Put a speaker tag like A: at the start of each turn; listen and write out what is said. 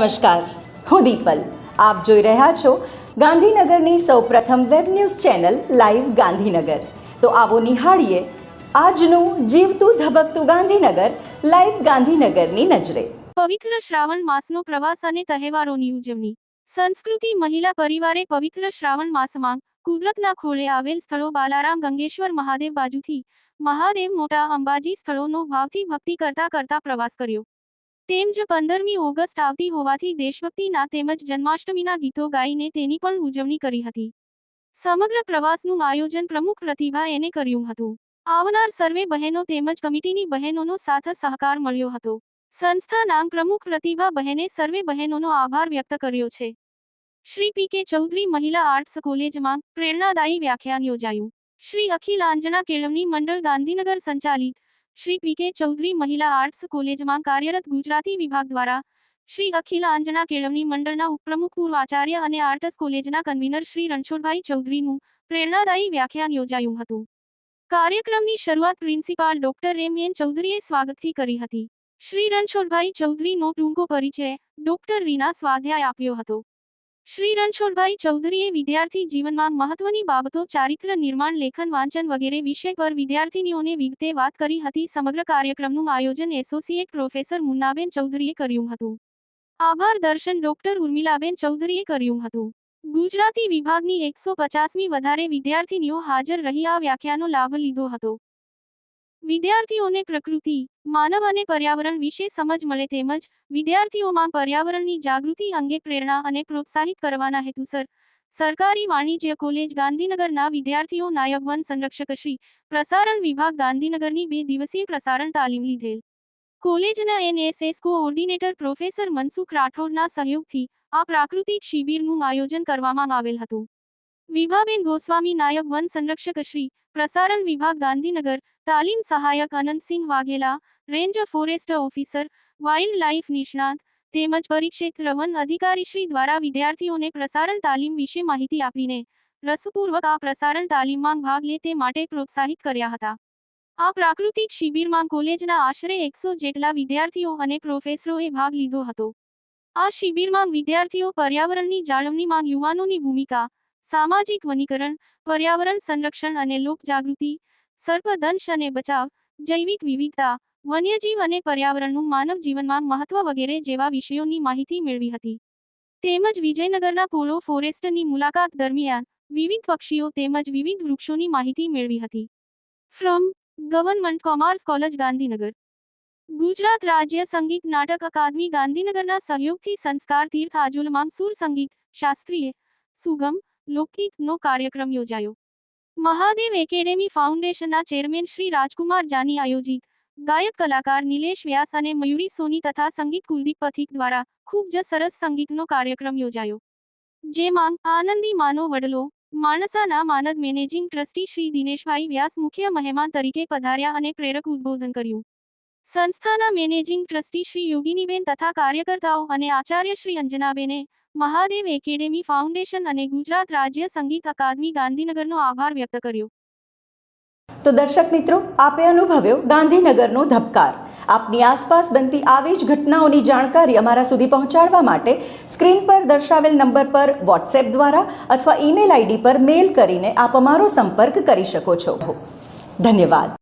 A: નમસ્કાર, હું દીપલ. આપ જોઈ રહ્યા છો ગાંધીનગરની સૌપ્રથમ web news channel live Gandhinagar. તો આવો નિહાળીએ આજનું જીવતું ધબકતું ગાંધીનગર, લાઈવ ગાંધીનગરની નજરે.
B: પવિત્ર શ્રાવણ માસનો પ્રવાસ અને તહેવારોની ઉજવણી. સંસ્કૃતિ, મહિલા પરિવારે પવિત્ર શ્રાવણ માસમાં કુદરતના ખોળે આવેલ સ્થળો બાલારામ, ગંગેશ્વર, મહાદેવ બાજુથી મહાદેવ મોટા અંબાજી સ્થળોનો ભાવથી ભક્તિ કરતા કરતા પ્રવાસ કર્યો. તેમજ પંદરમી ઓગસ્ટ આવતી હોવાથી દેશભક્તિના તેમજ જન્માષ્ટમીના ગીતો ગાઈને તેની પણ ઉજવણી કરી હતી. સમગ્ર પ્રવાસનું આયોજન પ્રમુખ પ્રતિભા એને કર્યું હતું. આવનાર સર્વે બહેનો તેમજ કમિટીની બહેનોનો સાથ સહકાર મળ્યો હતો. સંસ્થાના પ્રમુખ પ્રતિભા બહેને સર્વે બહેનોનો આભાર વ્યક્ત કર્યો છે. શ્રી પી કે ચૌધરી મહિલા આર્ટ્સ કોલેજમાં પ્રેરણાદાયી વ્યાખ્યાન યોજાયું. શ્રી અખિલ આંજણા કેળવણી મંડળ ગાંધીનગર સંચાલિત શ્રી પી કે ચૌધરી મહિલા આર્ટ્સ કોલેજમાં કાર્યરત ગુજરાતી વિભાગ દ્વારા શ્રી અખિલ આંજણા કેળવણી મંડળના ઉપપ્રમુખ પૂર્વ આચાર્ય અને આર્ટસ કોલેજના કન્વીનર શ્રી રણછોડભાઈ ચૌધરીનું પ્રેરણાદાયી વ્યાખ્યાન યોજાયું હતું. કાર્યક્રમની શરૂઆત પ્રિન્સિપાલ ડોક્ટર એમ એન ચૌધરીએ સ્વાગતથી કરી હતી. શ્રી રણછોડભાઈ ચૌધરીનો ટૂંકો પરિચય ડોક્ટર રીના સ્વાધ્યાય આપ્યો હતો. શ્રી રણછોડભાઈ ચૌધરીએ વિદ્યાર્થી જીવનમાં મહત્વની બાબતો ચારિત્ર નિર્માણ, લેખન, વાંચન વગેરે વિષય પર વિદ્યાર્થીનીઓને વિગતે વાત કરી હતી. સમગ્ર કાર્યક્રમનું આયોજન એસોસિએટ પ્રોફેસર મુન્નાબેન ચૌધરીએ કર્યું હતું. આભાર દર્શન ડોક્ટર ઉર્મિલાબેન ચૌધરીએ કર્યું હતું. ગુજરાતી વિભાગની એકસો પચાસમી વધારે વિદ્યાર્થીનીઓ હાજર રહી. આ વ્યાખ્યાનો લાભ લીધો હતો. વિદ્યાર્થીઓને પ્રકૃતિ, માનવ અને પર્યાવરણ વિશે સમજ મળે તેમજ વિદ્યાર્થીઓમાં પર્યાવરણની જાગૃતિ અંગે પ્રેરણા અને પ્રોત્સાહિત કરવાના હેતુસર. સરકારી વાણિજ્ય કોલેજ ગાંધીનગરના વિદ્યાર્થીઓ નાયબ વન સંરક્ષક શ્રી પ્રસારણ વિભાગ ગાંધીનગરની બે દિવસીય પ્રસારણ તાલીમ લીધેલ. કોલેજના એનએસએસ કોઓર્ડિનેટર પ્રોફેસર મનસુખ રાઠોડના સહયોગથી આ પ્રાકૃતિક શિબિરનું આયોજન કરવામાં આવેલ હતું. વિભાબેન ગોસ્વામી નાયબ વન સંરક્ષક શ્રી પ્રસારણ વિભાગ ગાંધીનગર, તાલીમ સહાયક Anantsinh Vaghela, range forest officer wildlife નિષ્ણાત, તેમજ પરિક્ષેત્ર વન અધિકારીશ્રી દ્વારા વિદ્યાર્થીઓને પ્રસારણ તાલીમ વિશે માહિતી આપીને રસપૂર્વક આ પ્રસારણ તાલીમમાં ભાગ લે તે માટે પ્રોત્સાહિત કર્યા હતા. આ પ્રાકૃતિક શિબિરમાં કોલેજના આશરે એકસો જેટલા વિદ્યાર્થીઓ અને પ્રોફેસરોએ ભાગ લીધો હતો. આ શિબિરમાં વિદ્યાર્થીઓ પર્યાવરણની જાળવણીમાં યુવાનોની ભૂમિકા સામાજિક વનીકરણ, પર્યાવરણ સંરક્ષણ અને લોકજાગૃતિ સર્પદંશ અને બચાવ, જૈવિક વિવિધતા, વન્યજીવ અને પર્યાવરણનું માનવ જીવનમાં મહત્વ વગેરે જેવા વિષયોની માહિતી મેળવી હતી. તેમજ વિજયનગરના પોલો ફોરેસ્ટની મુલાકાત દરમિયાન વિવિધ પક્ષીઓ તેમજ વિવિધ વૃક્ષોની માહિતી મેળવી હતી. From government commerce college Gandhinagar. Gujarat રાજ્ય સંગીત નાટક અકાદમી ગાંધીનગરના સહયોગથી સંસ્કાર તીર્થ આજુલમાં સુર સંગીત શાસ્ત્રીય સુગમ લોકગીતનો કાર્યક્રમ યોજાયો. મહાદેવ એકેડેમી ફાઉન્ડેશનના ચેરમેન શ્રી રાજકુમાર જાની આયોજિત ગાયક કલાકાર નિલેશ વ્યાસ અને મયુરી સોની તથા સંગીત કુલદીપ પથિક દ્વારા ખૂબ જ સરસ સંગીતનો કાર્યક્રમ યોજાયો. જેમાં આનંદી માનો વડલો, માણસાના માનદ મેનેજિંગ ટ્રસ્ટી શ્રી દિનેશભાઈ વ્યાસ મુખ્ય મહેમાન તરીકે પધાર્યા અને પ્રેરક ઉદ્બોધન કર્યું. સંસ્થાના મેનેજિંગ ટ્રસ્ટી શ્રી યોગિનીબેન તથા કાર્યકર્તાઓ અને આચાર્ય શ્રી અંજનાબેને મહાદેવ એકેડેમી ફાઉન્ડેશન અને ગુજરાત રાજ્ય સંગીત અકાદમી ગાંધીનગરનો આભાર વ્યક્ત કર્યો.
A: તો દર્શક મિત્રો, આપે અનુભવ્યો ગાંધીનગરનો ધબકાર. આપની આસપાસ બનતી આવી જ ઘટનાઓની જાણકારી અમારા સુધી પહોંચાડવા માટે સ્ક્રીન પર દર્શાવેલ નંબર પર વોટ્સએપ દ્વારા અથવા ઈમેલ આઈડી પર મેલ કરીને આપ અમારો સંપર્ક કરી શકો છો. ધન્યવાદ.